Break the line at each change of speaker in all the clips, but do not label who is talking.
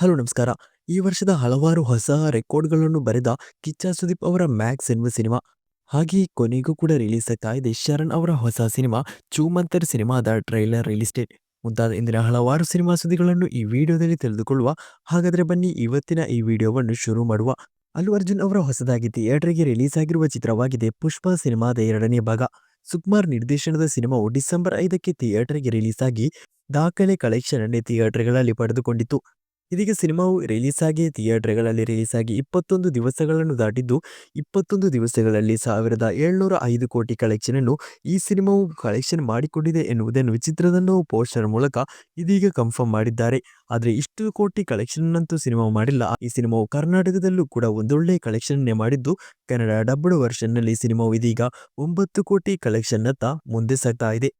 Hello, ನಮಸ್ಕಾರ. ಈ ವರ್ಷದ ಹಲವಾರು ಹೊಸ ರೆಕಾರ್ಡ್‌ಗಳನ್ನು ಬರೆದ ಕಿಚ್ಚ ಸುದೀಪ್ ಅವರ 'ಮ್ಯಾಕ್ಸ್' ಎನ್ನುವ ಸಿನಿಮಾ. ಹಾಗೆ ಕೊನೆಗೂ ಕೂಡ ರಿಲೀಸ್ ಆಗ್ತಾ ಇದೆ ಶರಣ್ ಅವರ ಹೊಸ ಸಿನಿಮಾ, 'ಚೂಮಂತರ್' ಸಿನಿಮಾದ ಟ್ರೈಲರ್ ರಿಲೀಸ್ ಡೇಟ್. ಮುಂತಾದ ಇಂದಿನ ಹಲವಾರು ಸಿನಿಮಾ ಸುದ್ದಿಗಳನ್ನು ಈ ವಿಡಿಯೋದಲ್ಲಿ ತಿಳಿದುಕೊಳ್ಳುವ. ಹಾಗಾದರೆ ಬನ್ನಿ ಇವತ್ತಿನ ಈ ವಿಡಿಯೋವನ್ನು ಶುರು ಮಾಡುವ. ಅಲ್ಲು ಅರ್ಜುನ್ ಅವರ ಹೊಸದಾಗಿ ಥಿಯೇಟರ್‌ಗೆ ರಿಲೀಸ್ ಆಗಿರುವ ಚಿತ್ರವಾಗಿದೆ 'ಪುಷ್ಪ' ಸಿನಿಮಾದ ಎರಡನೇ ಭಾಗ. ಸುಕುಮಾರ್ ನಿರ್ದೇಶನದ ಸಿನಿಮಾವು ಡಿಸೆಂಬರ್ ಐದಕ್ಕೆ ಥಿಯೇಟರ್‌ಗೆ ರಿಲೀಸ್ ಆಗಿ ದಾಖಲೆ ಕಲೆಕ್ಷನ್ ಅನ್ನೇ ಥಿಯೇಟರ್‌ಗಳಲ್ಲಿ ಪಡೆದುಕೊಂಡಿತ್ತು. ಇದೀಗ ಸಿನಿಮಾವು ರಿಲೀಸ್ ಆಗಿ ಥಿಯೇಟರ್‌ಗಳಲ್ಲಿ ರಿಲೀಸ್ ಆಗಿ ಇಪ್ಪತ್ತೊಂದು ದಿವಸಗಳನ್ನು ದಾಟಿದ್ದು, ಇಪ್ಪತ್ತೊಂದು ದಿವಸಗಳಲ್ಲಿ ಸಾವಿರದ ಏಳ್ನೂರ ಐದು ಕೋಟಿ ಕಲೆಕ್ಷನ್ ಅನ್ನು ಈ ಸಿನಿಮಾವು ಕಲೆಕ್ಷನ್ ಮಾಡಿಕೊಂಡಿದೆ ಎನ್ನುವುದನ್ನು ವಿಚಿತ್ರದನ್ನು ಪೋಸ್ಟರ್ ಮೂಲಕ ಇದೀಗ ಕನ್ಫರ್ಮ್ ಮಾಡಿದ್ದಾರೆ. ಆದರೆ ಇಷ್ಟು ಕೋಟಿ ಕಲೆಕ್ಷನ್ ಅಂತೂ ಸಿನಿಮಾ ಮಾಡಿಲ್ಲ. ಈ ಸಿನಿಮಾವು ಕರ್ನಾಟಕದಲ್ಲೂ ಕೂಡ ಒಂದೊಳ್ಳೆ ಕಲೆಕ್ಷನ್ನೇ ಮಾಡಿದ್ದು, ಕನ್ನಡ ಡಬ್ಡ್ ವರ್ಷನ್‌ನಲ್ಲಿ ಸಿನಿಮಾವು ಇದೀಗ ಒಂಬತ್ತು ಕೋಟಿ ಕಲೆಕ್ಷನ್ ಅತ್ತ ಮುಂದೆ ಸಾಗ್ತಾ ಇದೆ.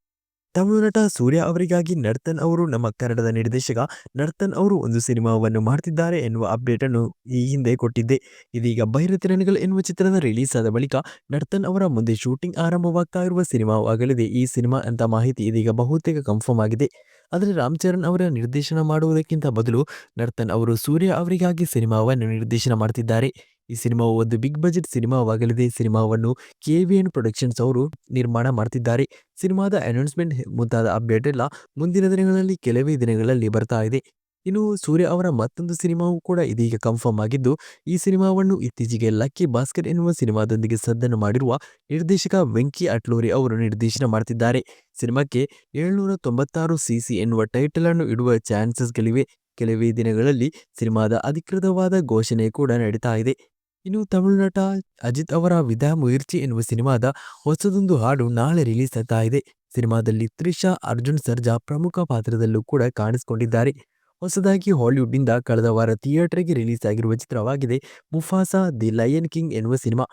ತಮಿಳು ನಟ ಸೂರ್ಯ ಅವರಿಗಾಗಿ ನರ್ತನ್ ಅವರು ನಮ್ಮ ಕನ್ನಡದ ನಿರ್ದೇಶಕ ನರ್ತನ್ ಅವರು ಒಂದು ಸಿನಿಮಾವನ್ನು ಮಾಡ್ತಿದ್ದಾರೆ ಎನ್ನುವ ಅಪ್ಡೇಟ್ ಅನ್ನು ಈ ಹಿಂದೆ ಕೊಟ್ಟಿದ್ದೆ. ಇದೀಗ 'ಬೈರತಿರನಿಗಳು' ಎನ್ನುವ ಚಿತ್ರದ ರಿಲೀಸ್ ಆದ ಬಳಿಕ ನರ್ತನ್ ಅವರ ಮುಂದೆ ಶೂಟಿಂಗ್ ಆರಂಭವಾಗ್ತಾ ಇರುವ ಸಿನಿಮಾವಾಗಲಿದೆ ಈ ಸಿನಿಮಾ ಅಂತ ಮಾಹಿತಿ ಇದೀಗ ಬಹುತೇಕ ಕನ್ಫರ್ಮ್ ಆಗಿದೆ. ಆದರೆ ರಾಮ್ ಚರಣ್ ಅವರ ನಿರ್ದೇಶನ ಮಾಡುವುದಕ್ಕಿಂತ ಬದಲು ನರ್ತನ್ ಅವರು ಸೂರ್ಯ ಅವರಿಗಾಗಿ ಸಿನಿಮಾವನ್ನು ನಿರ್ದೇಶನ ಮಾಡ್ತಿದ್ದಾರೆ. ಈ ಸಿನಿಮಾವು ಒಂದು ಬಿಗ್ ಬಜೆಟ್ ಸಿನಿಮಾವಾಗಲಿದೆ. ಸಿನಿಮಾವನ್ನು ಕೆವಿಎನ್ ಪ್ರೊಡಕ್ಷನ್ಸ್ ಅವರು ನಿರ್ಮಾಣ ಮಾಡ್ತಿದ್ದಾರೆ. ಸಿನಿಮಾದ ಅನೌನ್ಸ್‌ಮೆಂಟ್ ಮುಂತಾದ ಅಪ್ಡೇಟ್ ಎಲ್ಲ ಮುಂದಿನ ದಿನಗಳಲ್ಲಿ ಕೆಲವೇ ದಿನಗಳಲ್ಲಿ ಬರ್ತಾ ಇದೆ. ಇನ್ನು ಸೂರ್ಯ ಅವರ ಮತ್ತೊಂದು ಸಿನಿಮಾವು ಕೂಡ ಇದೀಗ ಕನ್ಫರ್ಮ್ ಆಗಿದ್ದು, ಈ ಸಿನಿಮಾವನ್ನು ಇತ್ತೀಚೆಗೆ 'ಲಕ್ಕಿ ಭಾಸ್ಕರ್' ಎನ್ನುವ ಸಿನಿಮಾದೊಂದಿಗೆ ಸದ್ದನ್ನು ಮಾಡಿರುವ ನಿರ್ದೇಶಕ ವೆಂಕಿ ಅಟ್ಲೂರಿ ಅವರು ನಿರ್ದೇಶನ ಮಾಡ್ತಿದ್ದಾರೆ. ಸಿನಿಮಾಕ್ಕೆ ಏಳುನೂರ ತೊಂಬತ್ತಾರು ಸಿಸಿ ಎನ್ನುವ ಟೈಟಲ್ ಅನ್ನು ಇಡುವ ಚಾನ್ಸಸ್‌ಗಳಿವೆ. ಕೆಲವೇ ದಿನಗಳಲ್ಲಿ ಸಿನಿಮಾದ ಅಧಿಕೃತವಾದ ಘೋಷಣೆ ಕೂಡ ನಡೀತಾ ಇದೆ. ಇನ್ನು ತಮಿಳು ನಟ ಅಜಿತ್ ಅವರ 'ವಿದಾ ಮುಯರ್ಚಿ' ಎನ್ನುವ ಸಿನಿಮಾದ ಹೊಸದೊಂದು ಹಾಡು ನಾಳೆ ರಿಲೀಸ್ ಆಗ್ತಾ ಇದೆ. ಸಿನಿಮಾದಲ್ಲಿ ತ್ರಿಷಾ, ಅರ್ಜುನ್ ಸರ್ಜಾ ಪ್ರಮುಖ ಪಾತ್ರದಲ್ಲೂ ಕೂಡ ಕಾಣಿಸಿಕೊಂಡಿದ್ದಾರೆ. ಹೊಸದಾಗಿ ಹಾಲಿವುಡ್‌ನಿಂದ ಕಳೆದ ವಾರ ಥಿಯೇಟರ್‌ಗೆ ರಿಲೀಸ್ ಆಗಿರುವ ಚಿತ್ರವಾಗಿದೆ 'ಮುಫಾಸಾ: ದಿ ಲಯನ್ ಕಿಂಗ್' ಎನ್ನುವ ಸಿನಿಮಾ.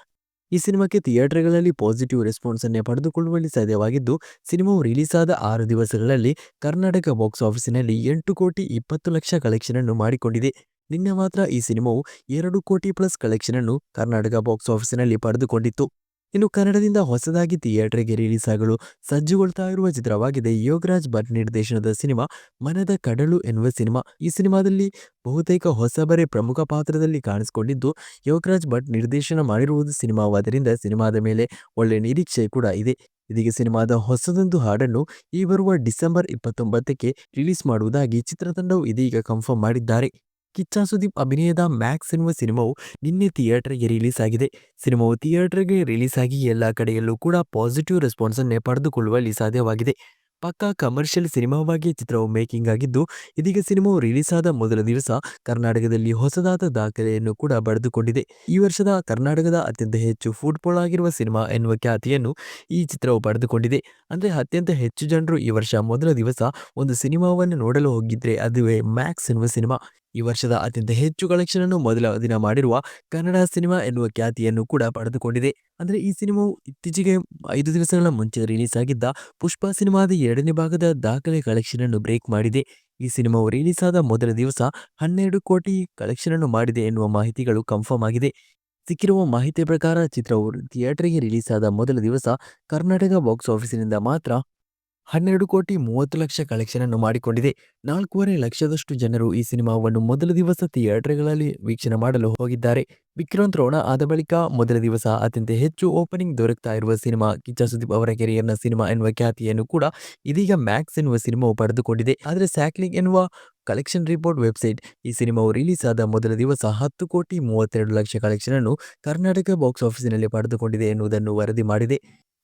ಈ ಸಿನಿಮಾಕ್ಕೆ ಥಿಯೇಟರ್‌ಗಳಲ್ಲಿ ಪಾಸಿಟಿವ್ ರೆಸ್ಪಾನ್ಸ್ ಅನ್ನೇ ಪಡೆದುಕೊಳ್ಳುವಲ್ಲಿ ಸಾಧ್ಯವಾಗಿದ್ದು, ಸಿನಿಮಾವು ರಿಲೀಸ್ ಆದ ಆರು ದಿವಸಗಳಲ್ಲಿ ಕರ್ನಾಟಕ ಬಾಕ್ಸ್ ಆಫೀಸಿನಲ್ಲಿ ಎಂಟು ಕೋಟಿ ಇಪ್ಪತ್ತು ಲಕ್ಷ ಕಲೆಕ್ಷನ್ ಅನ್ನು ಮಾಡಿಕೊಂಡಿದೆ. ನಿನ್ನೆ ಮಾತ್ರ ಈ ಸಿನಿಮಾವು ಎರಡು ಕೋಟಿ ಪ್ಲಸ್ ಕಲೆಕ್ಷನ್ ಅನ್ನು ಕರ್ನಾಟಕ ಬಾಕ್ಸ್ ಆಫೀಸಿನಲ್ಲಿ ಪಡೆದುಕೊಂಡಿತ್ತು. ಇನ್ನು ಕನ್ನಡದಿಂದ ಹೊಸದಾಗಿ ಥಿಯೇಟರ್‌ಗೆ ರಿಲೀಸ್ ಆಗಲು ಸಜ್ಜುಗೊಳ್ತಾ ಇರುವ ಚಿತ್ರವಾಗಿದೆ ಯೋಗರಾಜ್ ಭಟ್ ನಿರ್ದೇಶನದ ಸಿನಿಮಾ 'ಮನದ ಕಡಲು' ಎನ್ನುವ ಸಿನಿಮಾ. ಈ ಸಿನಿಮಾದಲ್ಲಿ ಬಹುತೇಕ ಹೊಸಬರೇ ಪ್ರಮುಖ ಪಾತ್ರದಲ್ಲಿ ಕಾಣಿಸಿಕೊಂಡಿದ್ದು, ಯೋಗರಾಜ್ ಭಟ್ ನಿರ್ದೇಶನ ಮಾಡಿರುವುದು ಸಿನಿಮಾವಾದ್ದರಿಂದ ಸಿನಿಮಾದ ಮೇಲೆ ಒಳ್ಳೆ ನಿರೀಕ್ಷೆ ಕೂಡ ಇದೆ. ಇದೀಗ ಸಿನಿಮಾದ ಹೊಸದೊಂದು ಹಾಡನ್ನು ಈ ಬರುವ ಡಿಸೆಂಬರ್ ಇಪ್ಪತ್ತೊಂಬತ್ತಕ್ಕೆ ರಿಲೀಸ್ ಮಾಡುವುದಾಗಿ ಚಿತ್ರತಂಡವು ಇದೀಗ ಕನ್ಫರ್ಮ್ ಮಾಡಿದ್ದಾರೆ. ಕಿಚ್ಚ ಸುದೀಪ್ ಅಭಿನಯದ 'ಮ್ಯಾಕ್ಸ್' ಎನ್ನುವ ಸಿನಿಮಾವು ನಿನ್ನೆ ಥಿಯೇಟರ್‌ಗೆ ರಿಲೀಸ್ ಆಗಿದೆ. ಸಿನಿಮಾವು ಥಿಯೇಟರ್‌ಗೆ ರಿಲೀಸ್ ಆಗಿ ಎಲ್ಲ ಕಡೆಯಲ್ಲೂ ಕೂಡ ಪಾಸಿಟಿವ್ ರೆಸ್ಪಾನ್ಸ್ ಅನ್ನೇ ಪಡೆದುಕೊಳ್ಳುವಲ್ಲಿ ಸಾಧ್ಯವಾಗಿದೆ. ಪಕ್ಕಾ ಕಮರ್ಷಿಯಲ್ ಸಿನಿಮಾವಾಗಿ ಚಿತ್ರವು ಮೇಕಿಂಗ್ ಆಗಿದ್ದು, ಇದೀಗ ಸಿನಿಮಾವು ರಿಲೀಸ್ ಆದ ಮೊದಲ ದಿವಸ ಕರ್ನಾಟಕದಲ್ಲಿ ಹೊಸದಾದ ದಾಖಲೆಯನ್ನು ಕೂಡ ಪಡೆದುಕೊಂಡಿದೆ ಈ ವರ್ಷದ ಕರ್ನಾಟಕದ ಅತ್ಯಂತ ಹೆಚ್ಚು ಫುಟ್ಬಾಲ್ ಆಗಿರುವ ಸಿನಿಮಾ ಎನ್ನುವ ಖ್ಯಾತಿಯನ್ನು ಈ ಚಿತ್ರವು ಪಡೆದುಕೊಂಡಿದೆ. ಅಂದರೆ ಅತ್ಯಂತ ಹೆಚ್ಚು ಜನರು ಈ ವರ್ಷ ಮೊದಲ ದಿವಸ ಒಂದು ಸಿನಿಮಾವನ್ನು ನೋಡಲು ಹೋಗಿದ್ರೆ ಅದುವೇ 'ಮ್ಯಾಕ್ಸ್' ಎನ್ನುವ ಸಿನಿಮಾ. ಈ ವರ್ಷದ ಅತ್ಯಂತ ಹೆಚ್ಚು ಕಲೆಕ್ಷನ್ ಅನ್ನು ಮೊದಲ ದಿನ ಮಾಡಿರುವ ಕನ್ನಡ ಸಿನಿಮಾ ಎನ್ನುವ ಖ್ಯಾತಿಯನ್ನು ಕೂಡ ಪಡೆದುಕೊಂಡಿದೆ. ಅಂದರೆ ಈ ಸಿನಿಮಾವು ಇತ್ತೀಚೆಗೆ ಐದು ದಿವಸಗಳ ಮುಂಚೆ ರಿಲೀಸ್ ಆಗಿದ್ದ 'ಪುಷ್ಪ' ಸಿನಿಮಾದ ಎರಡನೇ ಭಾಗದ ದಾಖಲೆ ಕಲೆಕ್ಷನ್ ಅನ್ನು ಬ್ರೇಕ್ ಮಾಡಿದೆ. ಈ ಸಿನಿಮಾವು ರಿಲೀಸ್ ಆದ ಮೊದಲ ದಿವಸ ಹನ್ನೆರಡು ಕೋಟಿ ಕಲೆಕ್ಷನ್ ಅನ್ನು ಮಾಡಿದೆ ಎನ್ನುವ ಮಾಹಿತಿಗಳು ಕನ್ಫರ್ಮ್ ಆಗಿದೆ. ಸಿಕ್ಕಿರುವ ಮಾಹಿತಿ ಪ್ರಕಾರ ಚಿತ್ರವು ಥಿಯೇಟರ್‌ಗೆ ರಿಲೀಸ್ ಆದ ಮೊದಲ ದಿವಸ ಕರ್ನಾಟಕ ಬಾಕ್ಸ್ ಆಫೀಸಿನಿಂದ ಮಾತ್ರ ಹನ್ನೆರಡು ಕೋಟಿ ಮೂವತ್ತು ಲಕ್ಷ ಕಲೆಕ್ಷನ್ ಅನ್ನು ಮಾಡಿಕೊಂಡಿದೆ. ನಾಲ್ಕೂವರೆ ಲಕ್ಷದಷ್ಟು ಜನರು ಈ ಸಿನಿಮಾವನ್ನು ಮೊದಲ ದಿವಸ ಥಿಯೇಟರ್‌ಗಳಲ್ಲಿ ವೀಕ್ಷಣೆ ಮಾಡಲು ಹೋಗಿದ್ದಾರೆ. ವಿಕ್ರಾಂತ್ ರೋಣ ಆದ ಬಳಿಕ ಮೊದಲ ದಿವಸ ಅತ್ಯಂತ ಹೆಚ್ಚು ಓಪನಿಂಗ್ ದೊರಕ್ತಾ ಇರುವ ಸಿನಿಮಾ, ಕಿಚ್ಚ ಸುದೀಪ್ ಅವರ ಕೆರಿಯರ್‌ನ ಸಿನಿಮಾ ಎನ್ನುವ ಖ್ಯಾತಿಯನ್ನು ಕೂಡ ಇದೀಗ 'ಮ್ಯಾಕ್ಸ್' ಎನ್ನುವ ಸಿನಿಮಾವು ಪಡೆದುಕೊಂಡಿದೆ. ಆದರೆ ಸ್ಯಾಕ್ಲಿಂಗ್ ಎನ್ನುವ ಕಲೆಕ್ಷನ್ ರಿಪೋರ್ಟ್ ವೆಬ್‌ಸೈಟ್ ಈ ಸಿನಿಮಾವು ರಿಲೀಸ್ ಆದ ಮೊದಲ ದಿವಸ ಹತ್ತು ಕೋಟಿ ಮೂವತ್ತೆರಡು ಲಕ್ಷ ಕಲೆಕ್ಷನ್ ಅನ್ನು ಕರ್ನಾಟಕ ಬಾಕ್ಸ್ ಆಫೀಸಿನಲ್ಲಿ ಪಡೆದುಕೊಂಡಿದೆ ಎನ್ನುವುದನ್ನು ವರದಿ ಮಾಡಿದೆ.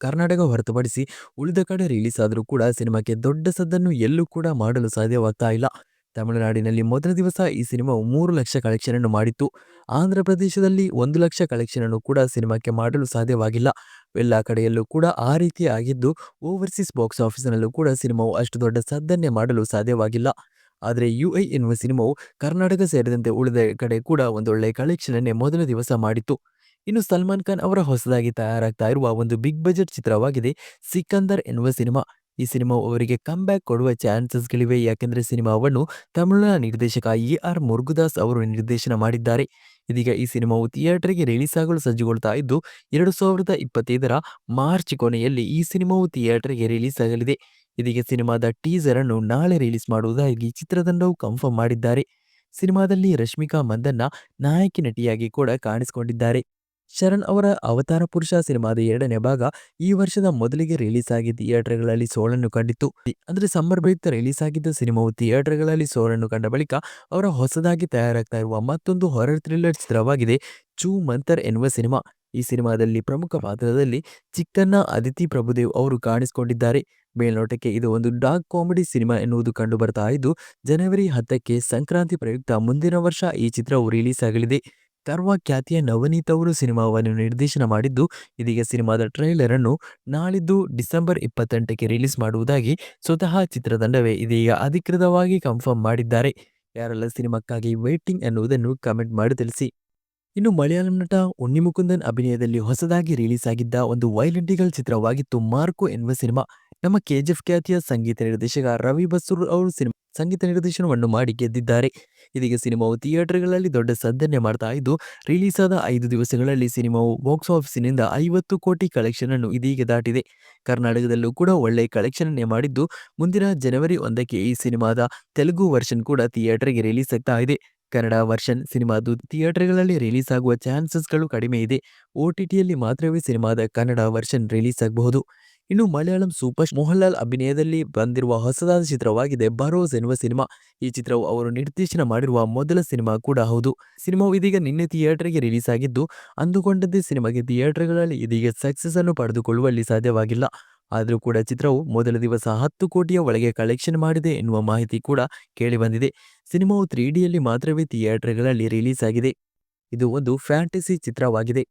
ಕರ್ನಾಟಕ ಹೊರತುಪಡಿಸಿ ಉಳಿದ ಕಡೆ ರಿಲೀಸ್ ಆದರೂ ಕೂಡ ಸಿನಿಮಾಕ್ಕೆ ದೊಡ್ಡ ಸದ್ದನ್ನು ಎಲ್ಲೂ ಕೂಡ ಮಾಡಲು ಸಾಧ್ಯವಾಗ್ತಾ ಇಲ್ಲ. ತಮಿಳುನಾಡಿನಲ್ಲಿ ಮೊದಲ ದಿವಸ ಈ ಸಿನಿಮಾವು ಮೂರು ಲಕ್ಷ ಕಲೆಕ್ಷನ್ ಅನ್ನು ಮಾಡಿತ್ತು. ಆಂಧ್ರಪ್ರದೇಶದಲ್ಲಿ ಒಂದು ಲಕ್ಷ ಕಲೆಕ್ಷನ್ ಅನ್ನು ಕೂಡ ಸಿನಿಮಾಕ್ಕೆ ಮಾಡಲು ಸಾಧ್ಯವಾಗಿಲ್ಲ. ಎಲ್ಲ ಕಡೆಯಲ್ಲೂ ಕೂಡ ಆ ರೀತಿ ಆಗಿದ್ದು, ಓವರ್ಸೀಸ್ ಬಾಕ್ಸ್ ಆಫೀಸ್ನಲ್ಲೂ ಕೂಡ ಸಿನಿಮಾವು ಅಷ್ಟು ದೊಡ್ಡ ಸದ್ದನ್ನೇ ಮಾಡಲು ಸಾಧ್ಯವಾಗಿಲ್ಲ. ಆದರೆ ಯು ಐ ಎನ್ನುವ ಸಿನಿಮಾವು ಕರ್ನಾಟಕ ಸೇರಿದಂತೆ ಉಳಿದ ಕಡೆ ಕೂಡ ಒಂದೊಳ್ಳೆ ಕಲೆಕ್ಷನನ್ನೇ ಮೊದಲ ದಿವಸ ಮಾಡಿತ್ತು. ಇನ್ನು ಸಲ್ಮಾನ್ ಖಾನ್ ಅವರ ಹೊಸದಾಗಿ ತಯಾರಾಗ್ತಾ ಇರುವ ಒಂದು ಬಿಗ್ ಬಜೆಟ್ ಚಿತ್ರವಾಗಿದೆ 'ಸಿಕಂದರ್' ಎನ್ನುವ ಸಿನಿಮಾ. ಈ ಸಿನಿಮಾ ಅವರಿಗೆ ಕಮ್ ಬ್ಯಾಕ್ ಕೊಡುವ ಚಾನ್ಸಸ್‌ಗಳಿವೆ. ಯಾಕೆಂದರೆ ಸಿನಿಮಾವನ್ನು ತಮಿಳುನ ನಿರ್ದೇಶಕ ಎ. ಆರ್. ಮುರುಗುದಾಸ್ ಅವರು ನಿರ್ದೇಶನ ಮಾಡಿದ್ದಾರೆ. ಇದೀಗ ಈ ಸಿನಿಮಾವು ಥಿಯೇಟರ್‌ಗೆ ರಿಲೀಸ್ ಆಗಲು ಸಜ್ಜುಗೊಳ್ತಾ ಇದ್ದು, ಎರಡು ಸಾವಿರದ ಇಪ್ಪತ್ತೈದರ ಮಾರ್ಚ್ ಕೊನೆಯಲ್ಲಿ ಈ ಸಿನಿಮಾವು ಥಿಯೇಟರ್‌ಗೆ ರಿಲೀಸ್ ಆಗಲಿದೆ. ಇದೀಗ ಸಿನಿಮಾದ ಟೀಸರ್ ಅನ್ನು ನಾಳೆ ರಿಲೀಸ್ ಮಾಡುವುದಾಗಿ ಚಿತ್ರತಂಡವು ಕನ್ಫರ್ಮ್ ಮಾಡಿದ್ದಾರೆ. ಸಿನಿಮಾದಲ್ಲಿ ರಶ್ಮಿಕಾ ಮಂದಣ್ಣ ನಾಯಕಿ ನಟಿಯಾಗಿ ಕೂಡ ಕಾಣಿಸಿಕೊಂಡಿದ್ದಾರೆ ಶರಣ್ ಅವರ ಅವತಾರ ಪುರುಷ ಸಿನಿಮಾದ ಎರಡನೇ ಭಾಗ ಈ ವರ್ಷದ ಮೊದಲಿಗೆ ರಿಲೀಸ್ ಆಗಿ ಥಿಯೇಟರ್ಗಳಲ್ಲಿ ಸೋಳನ್ನು ಕಂಡಿತ್ತು. ಅಂದ್ರೆ ಸಮ್ಮರ್ ರಿಲೀಸ್ ಆಗಿದ್ದ ಸಿನಿಮಾವು ಥಿಯೇಟರ್ಗಳಲ್ಲಿ ಸೋಲನ್ನು ಕಂಡ ಬಳಿಕ ಅವರ ಹೊಸದಾಗಿ ತಯಾರಾಗ್ತಾ ಇರುವ ಮತ್ತೊಂದು ಹೊರರ್ ಥ್ರಿಲ್ಲರ್ ಚಿತ್ರವಾಗಿದೆ ಚೂ ಮಂತರ್ ಎನ್ನುವ ಸಿನಿಮಾ. ಈ ಸಿನಿಮಾದಲ್ಲಿ ಪ್ರಮುಖ ಪಾತ್ರದಲ್ಲಿ ಚಿಕ್ಕನ್ನ ಅದಿತಿ ಪ್ರಭುದೇವ್ ಅವರು ಕಾಣಿಸಿಕೊಂಡಿದ್ದಾರೆ. ಮೇಲ್ನೋಟಕ್ಕೆ ಇದು ಒಂದು ಡಾರ್ಕ್ ಕಾಮಿಡಿ ಸಿನಿಮಾ ಎನ್ನುವುದು ಕಂಡುಬರ್ತಾ ಇದ್ದು, ಜನವರಿ ಹತ್ತಕ್ಕೆ ಸಂಕ್ರಾಂತಿ ಪ್ರಯುಕ್ತ ಮುಂದಿನ ವರ್ಷ ಈ ಚಿತ್ರವು ರಿಲೀಸ್ ಆಗಲಿದೆ ಕರ್ವ ಖ್ಯಾತಿಯ ನವನೀತ್ ಅವರು ಸಿನಿಮಾವನ್ನು ನಿರ್ದೇಶನ ಮಾಡಿದ್ದು, ಇದೀಗ ಸಿನಿಮಾದ ಟ್ರೈಲರ್ ಅನ್ನು ನಾಳಿದ್ದು ಡಿಸೆಂಬರ್ ಇಪ್ಪತ್ತೆಂಟಕ್ಕೆ ರಿಲೀಸ್ ಮಾಡುವುದಾಗಿ ಸ್ವತಃ ಚಿತ್ರತಂಡವೇ ಇದೀಗ ಅಧಿಕೃತವಾಗಿ ಕನ್ಫರ್ಮ್ ಮಾಡಿದ್ದಾರೆ. ಯಾರೆಲ್ಲ ಸಿನಿಮಾಕ್ಕಾಗಿ ವೇಟಿಂಗ್ ಎನ್ನುವುದನ್ನು ಕಮೆಂಟ್ ಮಾಡಿ ತಿಳಿಸಿ. ಇನ್ನು ಮಲಯಾಳಂ ನಟ ಉನ್ನಿಮುಕುಂದನ್ ಅಭಿನಯದಲ್ಲಿ ಹೊಸದಾಗಿ ರಿಲೀಸ್ ಆಗಿದ್ದ ಒಂದು ವೈಲೆಂಟಿಗಲ್ ಚಿತ್ರವಾಗಿತ್ತು ಮಾರ್ಕೋ ಎನ್ನುವ ಸಿನಿಮಾ. ನಮ್ಮ ಕೆಜಿಎಫ್ ಖ್ಯಾತಿಯ ಸಂಗೀತ ನಿರ್ದೇಶಕ ರವಿ ಬಸೂರ್ ಅವರು ಸಿನಿಮಾ ಸಂಗೀತ ನಿರ್ದೇಶನವನ್ನು ಮಾಡಿ ಗೆದ್ದಿದ್ದಾರೆ. ಇದೀಗ ಸಿನಿಮಾವು ಥಿಯೇಟರ್ಗಳಲ್ಲಿ ದೊಡ್ಡ ಸದ್ದನ್ನೇ ಮಾಡ್ತಾ ಇದ್ದು ರಿಲೀಸ್ ಆದ ಐದು ದಿವಸಗಳಲ್ಲಿ ಸಿನಿಮಾವು ಬಾಕ್ಸ್ ಆಫೀಸಿನಿಂದ ಐವತ್ತು ಕೋಟಿ ಕಲೆಕ್ಷನ್ ಅನ್ನು ಇದೀಗ ದಾಟಿದೆ. ಕರ್ನಾಟಕದಲ್ಲೂ ಕೂಡ ಒಳ್ಳೆಯ ಕಲೆಕ್ಷನ್ ಅನ್ನೇ ಮಾಡಿದ್ದು, ಮುಂದಿನ ಜನವರಿ ಒಂದಕ್ಕೆ ಈ ಸಿನಿಮಾದ ತೆಲುಗು ವರ್ಷನ್ ಕೂಡ ಥಿಯೇಟರ್ಗೆ ರಿಲೀಸ್ ಆಗ್ತಾ ಇದೆ. ಕನ್ನಡ ವರ್ಷನ್ ಸಿನಿಮಾದು ಥಿಯೇಟರ್ಗಳಲ್ಲಿ ರಿಲೀಸ್ ಆಗುವ ಚಾನ್ಸಸ್ಗಳು ಕಡಿಮೆ ಇದೆ. ಒ ಟಿ ಟಿಯಲ್ಲಿ ಮಾತ್ರವೇ ಸಿನಿಮಾದ ಕನ್ನಡ ವರ್ಷನ್ ರಿಲೀಸ್ ಆಗಬಹುದು. ಇನ್ನು ಮಲಯಾಳಂ ಸೂಪರ್ ಮೋಹನ್ಲಾಲ್ ಅಭಿನಯದಲ್ಲಿ ಬಂದಿರುವ ಹೊಸದಾದ ಚಿತ್ರವಾಗಿದೆ. ಬರೋಸ್ ಎನ್ನುವ ಸಿನಿಮಾ. ಈ ಚಿತ್ರವು ಅವರು ನಿರ್ದೇಶನ ಮಾಡಿರುವ ಮೊದಲ ಸಿನಿಮಾ ಕೂಡ ಹೌದು. ಸಿನಿಮಾವು ಇದೀಗ ನಿನ್ನೆ ಥಿಯೇಟರ್ಗೆ ರಿಲೀಸ್ ಆಗಿದ್ದು ಅಂದುಕೊಂಡಂತೆ ಸಿನಿಮಾಗೆ ಥಿಯೇಟರ್ಗಳಲ್ಲಿ ಇದೀಗ ಸಕ್ಸಸ್ ಅನ್ನು ಪಡೆದುಕೊಳ್ಳುವಲ್ಲಿ ಸಾಧ್ಯವಾಗಿಲ್ಲ. ಆದರೂ ಕೂಡ ಚಿತ್ರವು ಮೊದಲ ದಿವಸ ಹತ್ತು ಕೋಟಿಯ ಒಳಗೆ ಕಲೆಕ್ಷನ್ ಮಾಡಿದೆ ಎನ್ನುವ ಮಾಹಿತಿ ಕೂಡ ಕೇಳಿಬಂದಿದೆ. ಸಿನಿಮಾವು ತ್ರೀ ಡಿಯಲ್ಲಿ ಮಾತ್ರವೇ ಥಿಯೇಟರ್ಗಳಲ್ಲಿ ರಿಲೀಸ್ ಆಗಿದೆ. ಇದು ಒಂದು ಫ್ಯಾಂಟಸಿ ಚಿತ್ರವಾಗಿದೆ.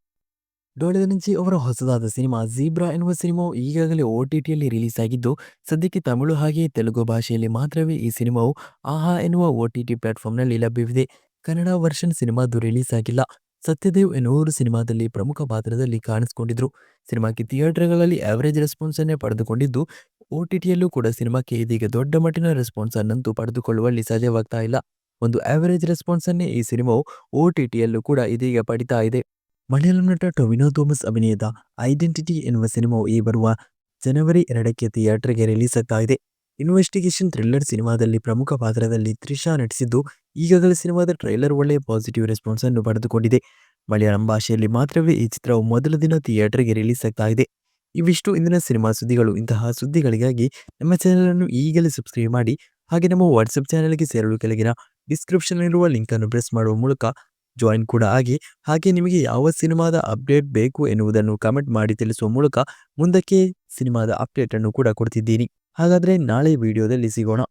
ಡೋಳೆದನಿಂಚಿ ಅವರ ಹೊಸದಾದ ಸಿನಿಮಾ ಜೀಬ್ರಾ ಎನ್ನುವ ಸಿನಿಮಾವು ಈಗಾಗಲೇ ಒ ಟಿ ಟಿಯಲ್ಲಿ ರಿಲೀಸ್ ಆಗಿದ್ದು ಸದ್ಯಕ್ಕೆ ತಮಿಳು ಹಾಗೆಯೇ ತೆಲುಗು ಭಾಷೆಯಲ್ಲಿ ಮಾತ್ರವೇ ಈ ಸಿನಿಮಾವು ಆಹಾ ಎನ್ನುವ ಒ ಟಿ ಟಿ ಪ್ಲಾಟ್ಫಾರ್ಮ್ನಲ್ಲಿ ಲಭ್ಯವಿದೆ. ಕನ್ನಡ ವರ್ಷನ್ ಸಿನಿಮಾದು ರಿಲೀಸ್ ಆಗಿಲ್ಲ ಸತ್ಯದೇವ್ ಎನ್ನುವರು ಸಿನಿಮಾದಲ್ಲಿ ಪ್ರಮುಖ ಪಾತ್ರದಲ್ಲಿ ಕಾಣಿಸಿಕೊಂಡಿದ್ರು. ಸಿನಿಮಾಕ್ಕೆ ಥಿಯೇಟರ್ಗಳಲ್ಲಿ ಆವರೇಜ್ ರೆಸ್ಪಾನ್ಸ್ ಅನ್ನೇ ಪಡೆದುಕೊಂಡಿದ್ದು ಒ ಟಿ ಟಿಯಲ್ಲೂ ಕೂಡ ಸಿನಿಮಾಕ್ಕೆ ಇದೀಗ ದೊಡ್ಡ ಮಟ್ಟಿನ ರೆಸ್ಪಾನ್ಸ್ ಅನ್ನಂತೂ ಪಡೆದುಕೊಳ್ಳುವಲ್ಲಿ ಸಾಧ್ಯವಾಗ್ತಾ ಇಲ್ಲ. ಒಂದು ಆವರೇಜ್ ರೆಸ್ಪಾನ್ಸ್ ಅನ್ನೇ ಈ ಸಿನಿಮಾವು ಒ ಟಿ ಟಿಯಲ್ಲೂ ಕೂಡ ಇದೀಗ ಪಡಿತಾ ಇದೆ. ಮಲಯಾಳಂ ನಟ ಟೊವಿನೋ ಥೋಮಸ್ ಅಭಿನಯದ ಐಡೆಂಟಿಟಿ ಎನ್ನುವ ಸಿನಿಮಾವು ಈ ಬರುವ ಜನವರಿ ಎರಡಕ್ಕೆ ಥಿಯೇಟರ್ಗೆ ರಿಲೀಸ್ ಆಗ್ತಾ ಇದೆ ಇನ್ವೆಸ್ಟಿಗೇಷನ್ ಥ್ರಿಲ್ಲರ್ ಸಿನಿಮಾದಲ್ಲಿ ಪ್ರಮುಖ ಪಾತ್ರದಲ್ಲಿ ತ್ರಿಷಾ ನಟಿಸಿದ್ದು, ಈಗಾಗಲೇ ಸಿನಿಮಾದ ಟ್ರೈಲರ್ ಒಳ್ಳೆಯ ಪಾಸಿಟಿವ್ ರೆಸ್ಪಾನ್ಸ್ ಅನ್ನು ಪಡೆದುಕೊಂಡಿದೆ. ಮಲಯಾಳಂ ಭಾಷೆಯಲ್ಲಿ ಮಾತ್ರವೇ ಈ ಚಿತ್ರವು ಮೊದಲ ದಿನ ಥಿಯೇಟರ್ಗೆ ರಿಲೀಸ್ ಆಗ್ತಾ ಇದೆ ಇವಿಷ್ಟು ಇಂದಿನ ಸಿನಿಮಾ ಸುದ್ದಿಗಳು. ಇಂತಹ ಸುದ್ದಿಗಳಿಗಾಗಿ ನಮ್ಮ ಚಾನೆಲ್ ಅನ್ನು ಈಗಲೇ ಸಬ್ಸ್ಕ್ರೈಬ್ ಮಾಡಿ, ಹಾಗೆ ನಮ್ಮ ವಾಟ್ಸಪ್ ಚಾನೆಲ್ಗೆ ಸೇರಲು ಕೆಳಗಿನ ಡಿಸ್ಕ್ರಿಪ್ಷನ್ ಇರುವ ಲಿಂಕ್ ಅನ್ನು ಪ್ರೆಸ್ ಮಾಡುವ ಮೂಲಕ ಜಾಯಿನ್ ಕೂಡ ಆಗಿ, ಹಾಗೆ ನಿಮಗೆ ಯಾವ ಸಿನಿಮಾದ ಅಪ್ಡೇಟ್ ಬೇಕು ಎನ್ನುವುದನ್ನು ಕಮೆಂಟ್ ಮಾಡಿ ತಿಳಿಸುವ ಮೂಲಕ ಮುಂದಕ್ಕೆ ಸಿನಿಮಾದ ಅಪ್ಡೇಟನ್ನು ಕೂಡ ಕೊಡ್ತಿದ್ದೀನಿ. ಹಾಗಾದ್ರೆ ನಾಳೆ ವಿಡಿಯೋದಲ್ಲಿ ಸಿಗೋಣ.